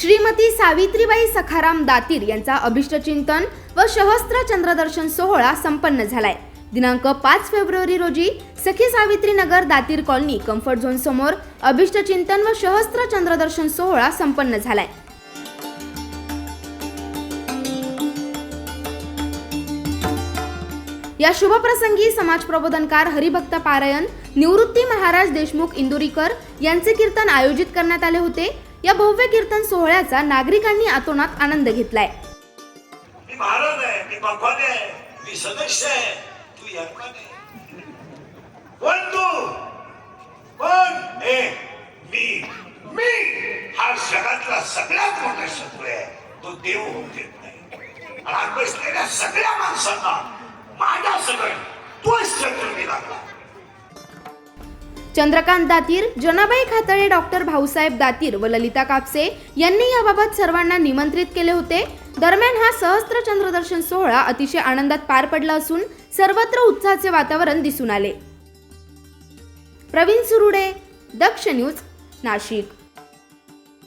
श्रीमती सावित्रीबाई सखाराम दातीर यांचा अभिष्टचिंतन व सहस्त्र चंद्रदर्शन सोहळा संपन्न झालाय. दिनांक पाच फेब्रुवारी रोजी Sakhi Savitri Nagar Datir colony comfort zone समोर अभिष्टचिंतन व सहस्त्र चंद्रदर्शन सोहळा संपन्न झालाय. या शुभप्रसंगी समाज प्रबोधनकार हरिभक्त पारायण निवृत्ती महाराज देशमुख इंदुरीकर यांचे कीर्तन आयोजित करण्यात आले होते. या भव्य कीर्तन सोहळ्याचा नागरिकांनी आतोनात आनंद घेतलाय. मी महाराज आहे मी आहे मी सदस्य आहे तू यजमान आहे. कोण तू? कोण? ए मी. मी हा जगातला सगळ्यात मोठा शत्रू आहे. तो देव होऊ देत नाही. आज बसलेल्या सगळ्या माणसांना माझ्या सगळं तोच शत्रू मी लागला. चंद्रकांत दातीर जनाबाई खातळे डॉक्टर भाऊसाहेब दातीर व ललिता कापसे यांनी याबाबत सर्वांना निमंत्रित केले होते. दरम्यान हा सहस्त्र चंद्रदर्शन सोहळा अतिशय आनंदात पार पडला असून सर्वत्र उत्साहाचे वातावरण दिसून आले. प्रवीण सुरुडे दक्ष न्यूज नाशिक.